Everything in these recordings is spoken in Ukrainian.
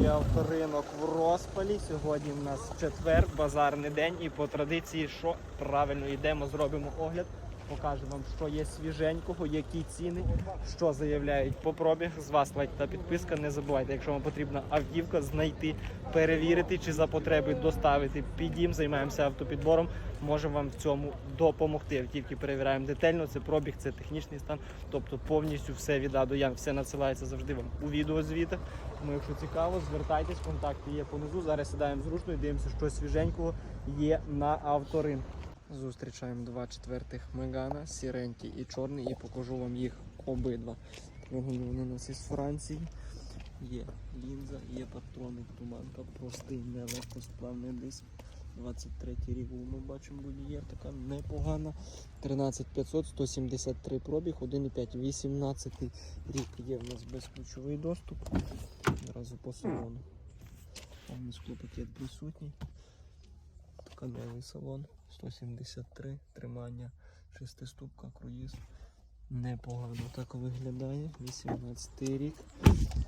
Чернігівський авторинок в розпалі. Сьогодні в нас четвер, базарний день, і по традиції, що правильно йдемо, зробимо огляд. Покажемо вам, що є свіженького, які ціни, що заявляють по пробіг. З вас лайк та підписка. Не забувайте, якщо вам потрібна автівка, знайти, перевірити чи за потреби доставити під дім. Займаємося автопідбором. Можемо вам в цьому допомогти. Автівки перевіряємо детально. Це пробіг, це технічний стан. Тобто повністю все від А до Я. Все надсилається завжди вам у відеозвітах. Тому, якщо цікаво, звертайтесь, контакти є понизу. Зараз сідаємо зручно і дивимося, що свіженького є на авторинку. Зустрічаємо два четвертих Мегана, сіренький і чорний, і покажу вам їх обидва. Вони у нас із Франції. Є лінза, є патроник, туманка, простий, нелегкосплавний диск. 23 рік ми бачимо будієр, така непогана. 13500, 173 пробіг, 1,5, 18 рік є в нас безключовий доступ. Одразу по салону. Повний склопакет присутній. Тканевий салон 173, тримання, шестиступка, круїз. Непогано так виглядає. 18 рік.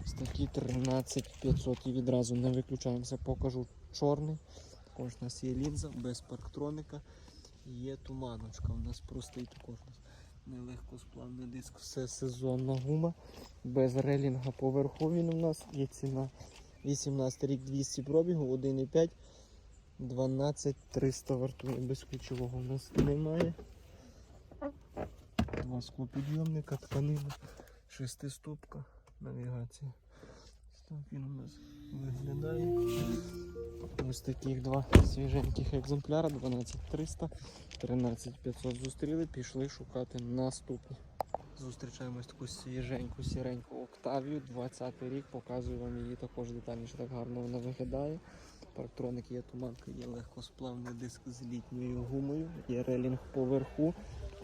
Ось такі 13500 і відразу не виключаємося. Покажу чорний. Також у нас є лінза без парктроника. Є туманочка. У нас простий також нелегкосплавний диск. Все сезонна гума. Без релінга поверху він у нас є ціна. 18 рік 200 пробігу, 1,5. 12 300 вартує, без ключового у нас немає. Два склопідйомника, тканина, шестиступка, навігація. Він у нас виглядає. Ось таких два свіженьких екземпляра, 12300, 13500 зустріли, пішли шукати наступні. Зустрічаємо ось таку свіженьку сіреньку Октавію, 20 рік, показую вам її також детальніше, так гарно вона виглядає. Парктроник є туманка, є легкосплавний диск з літньою гумою, є релінг поверху.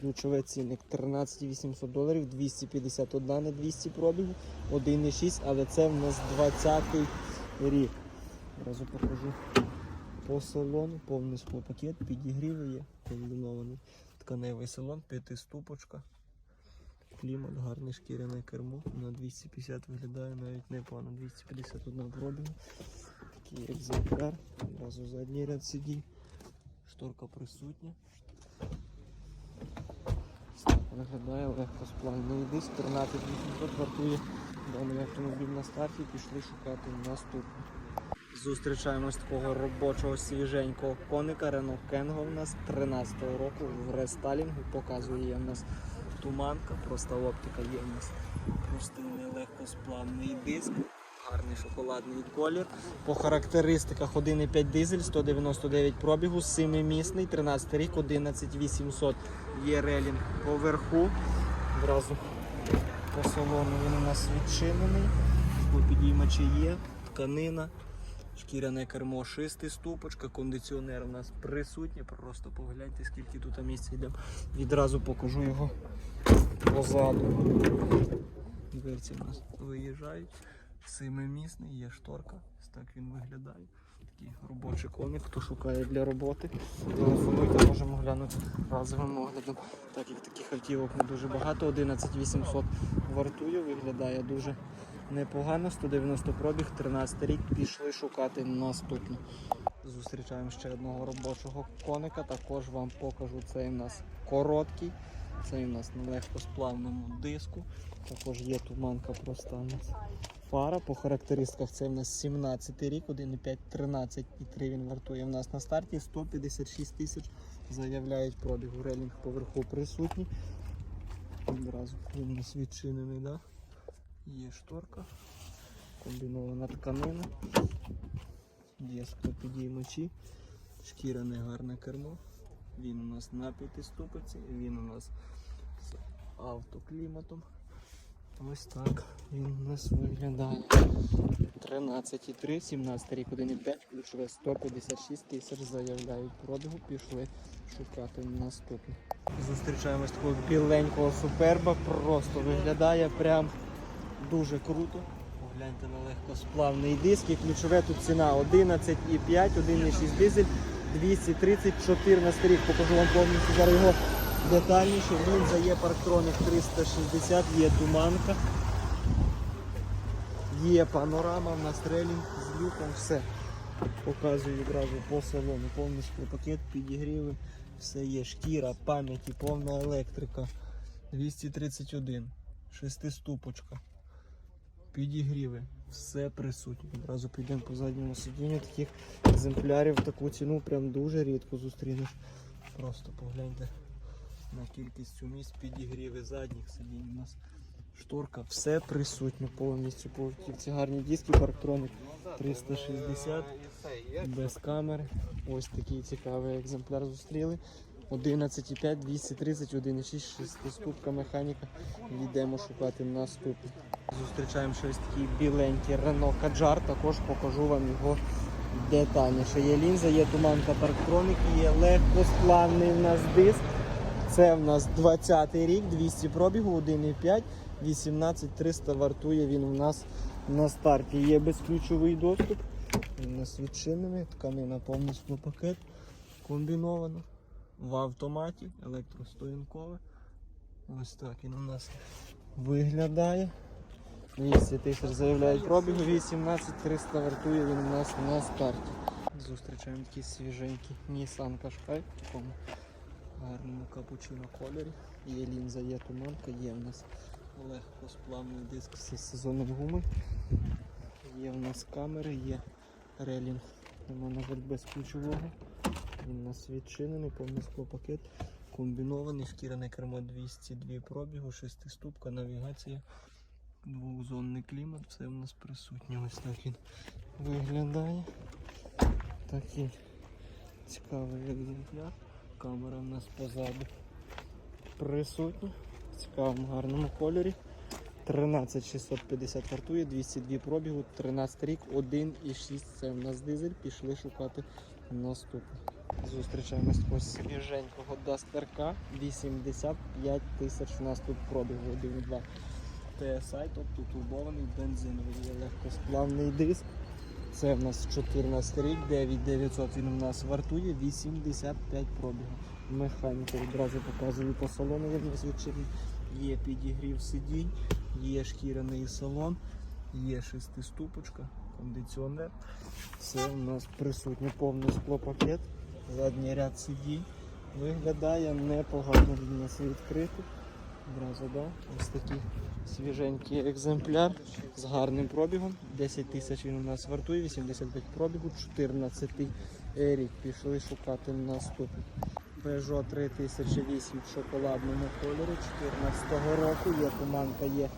Ключовий цінник 13 800 доларів, 251 на 200 пробігу, 1,6, але це в нас 20 рік. Одразу покажу по салону, повний склопакет, підігріви є, комбінований тканевий салон, п'ятиступочка. Клімат, гарне шкіряне кермо. На 250 виглядає навіть непогано, 251 пробігу. Такий екземпляр. Одразу задній ряд сидінь. Шторка присутня. Виглядає легкосплавний диск. 13 800 вартує даний автомобіль на старті. Пішли шукати наступний. Зустрічаємо ось такого робочого свіженького коника Renault Kengo у нас 13-го року в рестайлінгу. Показує у нас туманка, проста оптика є у нас простий легкосплавний диск. Гарний шоколадний колір. По характеристиках 1,5 дизель, 199 пробігу, 7-місний, 13 рік, 11800 є релінг поверху. Одразу по салону він у нас відчинений. Підіймачі є, тканина. Шкіряне кермо шестиступочка, кондиціонер у нас присутній. Просто погляньте, скільки тут місця йде. Відразу покажу його позаду. Дверці у нас виїжджають. Семимісний, є шторка. Ось так він виглядає. Такий робочий коник, хто шукає для роботи. Телефонуйте, можемо глянути разовим оглядом. Так як таких автівок не дуже багато, 11800 вартує, виглядає дуже непогано. 190 пробіг, 13 рік. Пішли шукати наступну. Зустрічаємо ще одного робочого коника. Також вам покажу цей у нас короткий. Цей у нас на легкосплавному диску. Також є туманка проста у нас. Фара по характеристиках це в нас 17 рік, 1,5, 13,3 він вартує в нас на старті. 156 тисяч заявляють пробігу. Релінг поверху присутній. Одразу нас відчинений, да? Є шторка, комбінована тканина, є склопідіймачі, шкіряне гарне кермо. Він у нас на п'ятиступиці, він у нас з автокліматом. Ось так він у нас виглядає. 13,3, 17 рік, 1,5, ключове 156 тисяч заявляють пробігу, пішли шукати наступний. Зустрічаємось такого біленького суперба, просто виглядає прям дуже круто. Погляньте на легкосплавний диск і ключове тут ціна 11,5, 1,6 дизель, 230, 14 рік. Покажу вам повністю зараз його детальніше. Він є парктроник 360, є туманка. Є панорама, в нас з люком, все. Показую одразу по салону. Повністю пакет, підігріви, все є. Шкіра, пам'яті, повна електрика. 231, шестиступочка. Підігріви, все присутнє. Одразу підемо по задньому сидінню. Таких екземплярів таку ціну прям дуже рідко зустрінеш. Просто погляньте на кількість місць підігріви задніх сидінь. У нас шторка, все присутнє повністю по автівці. Гарні диски, парктроник 360 без камери. Ось такий цікавий екземпляр зустріли. 11,5, 230, 1,6, 6 ступка механіка. Йдемо шукати наступний. Зустрічаємо щось такий біленький Renault Kadjar, також покажу вам його детальніше. Є лінза, є туманка парктроник, є легкосплавний в нас диск. Це в нас 20-й рік, 200 пробігу, 1,5, 18300 вартує він у нас на старті. Є безключовий доступ. Він у нас відчинений, тканина повністю пакет комбінована. В автоматі, електростоянкове. Ось так він у нас виглядає. 200 тисяч заявляють пробігу, 18 300 вартує він у нас на старті. Зустрічаємо такий свіженький Nissan Qashqai гарному капучино кольорі. Є лінза, є туманка, є в нас легкосплавний диск з сезонної гуми. Є в нас камери, є релінг. Нема на без ключового. Він у нас відчинений, повний склопакет, комбінований, шкіряне кермо 202 пробігу, шестиступка, навігація, двохзонний клімат, все в нас присутнє. Ось так він виглядає. Такий цікавий екземпляр. Камера в нас позаду присутня. В цікавому гарному кольорі. 13650 вартує, 202 пробігу, 13 рік, 1,6 це в нас дизель. Пішли шукати наступний. Зустрічаємось ось свіженького Duster 85 тисяч. У нас тут пробігу 1,2 TSI, тобто турбований бензиновий легкосплавний диск. Це в нас 14 рік, 9900 він у нас вартує, 85 пробігу. Механіка одразу показую по салону, він звичайно. Є підігрів сидінь, є шкіряний салон, є шестиступочка, кондиціонер. Все у нас присутнє повний склопакет, задній ряд сидінь. Виглядає непогано, він у нас відкритий. Одразу, да? Ось такий свіженький екземпляр з гарним пробігом. 10 тисяч він у нас вартує, 85 пробігу, 14 рік. Пішли шукати наступний. Peugeot 3008 в шоколадному кольорі 14-го року. Є туманка, є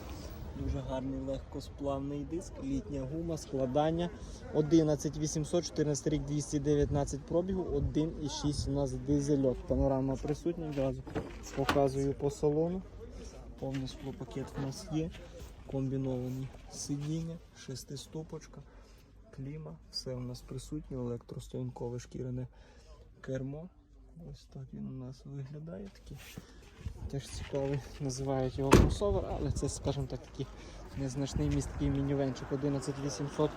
дуже гарний легкосплавний диск, літня гума, складання. 11800, 14 рік 219 пробігу, 1,6 у нас дизельок. Панорама присутня, одразу показую по салону. Повністю пакет у нас є. Комбіновані сидіння, шестиступочка, кліма, все у нас присутнє, електростоянкове шкіряне кермо. Ось так він у нас виглядає такий. Теж цікавий, називають його кросовер, але це, скажімо так, такий незначний місткий мінівенчик 11800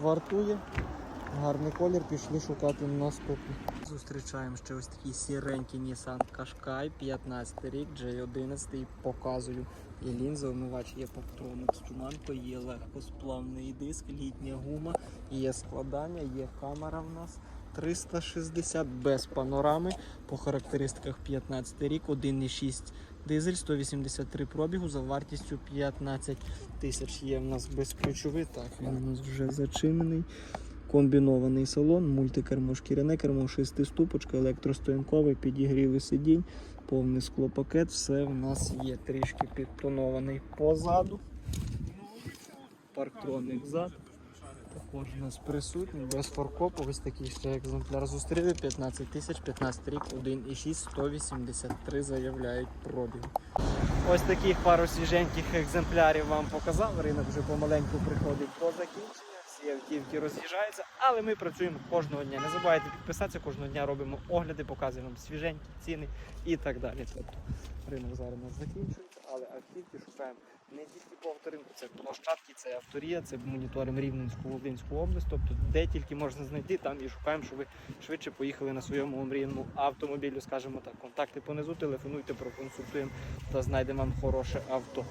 вартує. Гарний колір, пішли шукати наступний. Зустрічаємо ще ось такий сіренький Nissan Qashqai, 15 рік, J11, показую. Є лінза, омивач, є патроник з туманкою, є легкосплавний диск, літня гума, є складання, є камера в нас. 360 без панорами. По характеристиках 15 рік, 1,6 дизель, 183 пробігу за вартістю 15 тисяч. Є в нас безключовий. Так, він у нас вже зачинений. Комбінований салон, мультикермо шкіряне кермо, шестиступочка, електростоянковий, підігріви сидінь, повний склопакет, все в нас є трішки підтонований позаду. Парктроник зад. Також у нас присутній, без форкопу, ось такий ще екземпляр зустріли, 15 тисяч, 15 рік, 1,6, 183 заявляють пробіг. Ось таких пару свіженьких екземплярів вам показав. Ринок вже помаленьку приходить по закінчення. Всі автівки роз'їжджаються, але ми працюємо кожного дня. Не забувайте підписатися, кожного дня робимо огляди, показуємо свіженькі ціни і так далі. Тобто ринок зараз у нас закінчується, але автівки шукаємо не тільки по авторинку, це площадки, це авторія, це моніторимо Рівненську Волинську область. Тобто, де тільки можна знайти, там і шукаємо, щоб ви швидше поїхали на своєму омріяному автомобілю, скажімо так. Контакти понизу, телефонуйте, проконсультуємо та знайдемо вам хороше авто.